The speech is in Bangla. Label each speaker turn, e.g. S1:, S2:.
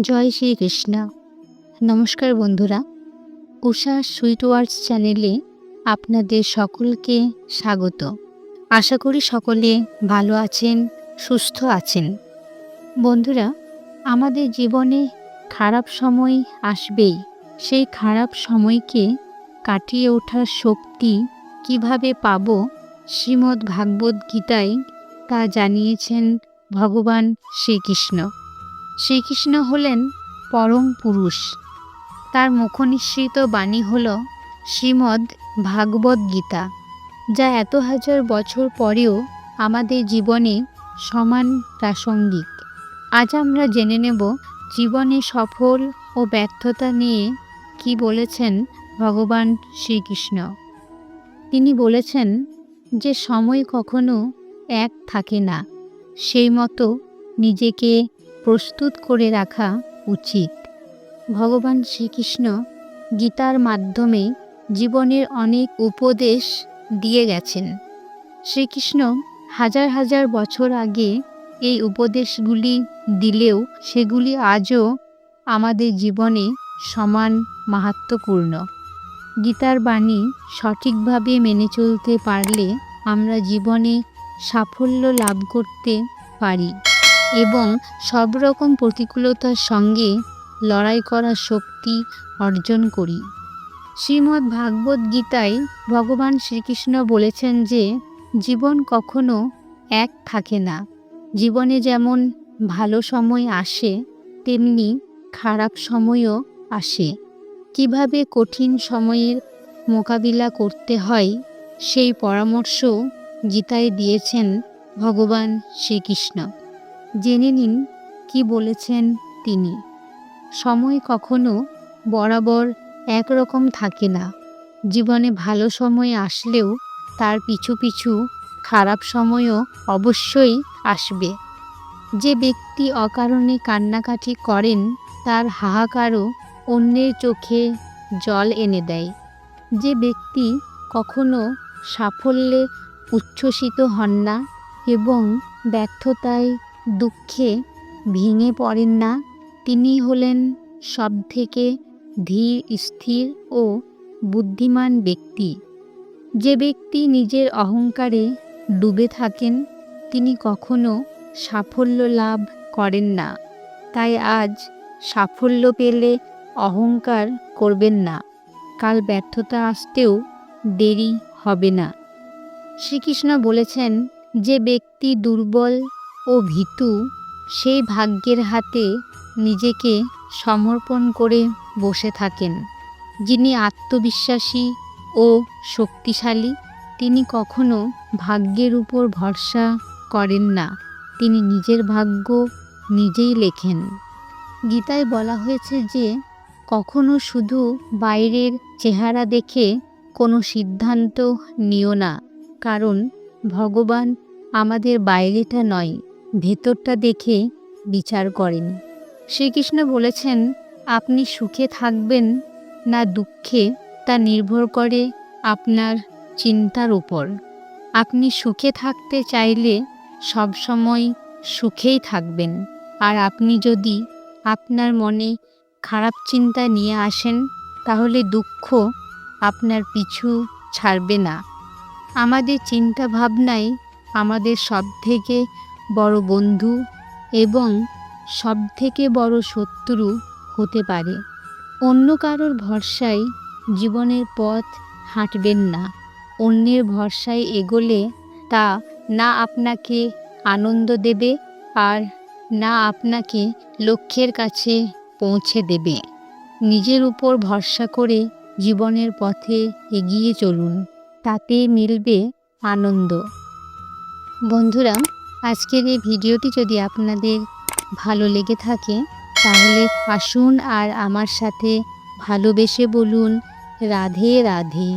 S1: জয় শ্রীকৃষ্ণ। নমস্কার বন্ধুরা, উষা সুইট ওয়ার্ডস চ্যানেলে আপনাদের সকলকে স্বাগত। আশা করি সকলে ভালো আছেন, সুস্থ আছেন। বন্ধুরা, আমাদের জীবনে খারাপ সময় আসবেই। সেই খারাপ সময়কে কাটিয়ে ওঠার শক্তি কীভাবে পাব শ্রীমদ্ ভাগবত গীতায় তা জানিয়েছেন ভগবান শ্রীকৃষ্ণ। শ্রীকৃষ্ণ হলেন পরম পুরুষ। তার মুখনিসৃত বাণী হল শ্রীমদ্ ভাগবত গীতা, যা এত হাজার বছর পরেও আমাদের জীবনে সমান প্রাসঙ্গিক। আজ আমরা জেনে নেব জীবনে সফল ও ব্যর্থতা নিয়ে কি বলেছেন ভগবান শ্রীকৃষ্ণ। তিনি বলেছেন যে সময় কখনো এক থাকে না, সেই মতো নিজেকে প্রস্তুত করে রাখা উচিত। ভগবান শ্রীকৃষ্ণ গীতার মাধ্যমে জীবনের অনেক উপদেশ দিয়ে গেছেন। শ্রীকৃষ্ণ হাজার হাজার বছর আগে এই উপদেশগুলি দিলেও সেগুলি আজও আমাদের জীবনে সমান মাহাত্মপূর্ণ গীতার বাণী সঠিকভাবে মেনে চলতে পারলে আমরা জীবনে সাফল্য লাভ করতে পারি। এবং সব রকম প্রতিকূলতার সঙ্গে লড়াই করার শক্তি অর্জন করি। শ্রীমদ্ ভাগবত গীতায় ভগবান শ্রীকৃষ্ণ বলেছেন যে, জীবন কখনো এক থাকে না। জীবনে যেমন ভালো সময় আসে, তেমনি খারাপ সময়ও আসে। কীভাবে কঠিন সময়ের মোকাবিলা করতে হয়, সেই পরামর্শ গীতায় দিয়েছেন ভগবান শ্রীকৃষ্ণ। জেনে নিন কি বলেছেন তিনি। সময় কখনো বরাবর একরকম থাকে না। জীবনে ভালো সময় আসলেও তার পিছু পিছু খারাপ সময়ও অবশ্যই আসবে। যে ব্যক্তি অকারণে কান্নাকাটি করেন, তার হাহাকারও অন্যের চোখে জল এনে দেয়। যে ব্যক্তি কখনো সাফল্যে উচ্ছ্বসিত হন না এবং ব্যর্থতায় দুঃখে ভেঙে পড়েন না, তিনি হলেন সবথেকে ধীর, স্থির ও বুদ্ধিমান ব্যক্তি। যে ব্যক্তি নিজের অহংকারে ডুবে থাকেন, তিনি কখনো সাফল্য লাভ করেন না। তাই আজ সাফল্য পেলে অহংকার করবেন না, কাল ব্যর্থতা আসতেও দেরি হবে না। শ্রীকৃষ্ণ বলেছেন, যে ব্যক্তি দুর্বল ও ভীতু সেই ভাগ্যের হাতে নিজেকে সমর্পণ করে বসে থাকেন। যিনি আত্মবিশ্বাসী ও শক্তিশালী, তিনি কখনো ভাগ্যের উপর ভরসা করেন না। তিনি নিজের ভাগ্য নিজেই লেখেন। গীতায় বলা হয়েছে যে, কখনো শুধু বাইরের চেহারা দেখে কোনো সিদ্ধান্ত নিও না, কারণ ভগবান আমাদের বাইরেটা নয়। ভেতরটা দেখে বিচার করেন। শ্রীকৃষ্ণ বলেছেন, আপনি সুখে থাকবেন না দুঃখে, তা নির্ভর করে আপনার চিন্তার উপর। আপনি সুখে থাকতে চাইলে সবসময় সুখেই থাকবেন। আর আপনি যদি আপনার মনে খারাপ চিন্তা নিয়ে আসেন, তাহলে দুঃখ আপনার পিছু ছাড়বে না। আমাদের চিন্তা ভাবনাই আমাদের সবথেকে বড় বন্ধু এবং সবথেকে বড় শত্রু হতে পারে। অন্য কারোর ভরসায় জীবনের পথ হাঁটবেন না। অন্যের ভরসায় এগোলে তা না আপনাকে আনন্দ দেবে আর না আপনাকে লক্ষ্যের কাছে পৌঁছে দেবে। নিজের উপর ভরসা করে জীবনের পথে এগিয়ে চলুন, তাতে মিলবে আনন্দ। বন্ধুরা আজকের এই ভিডিওটি যদি আপনাদের ভালো লেগে থাকে, তাহলে আসুন আর আমার সাথে ভালোবেসে বলুন, রাধে রাধে।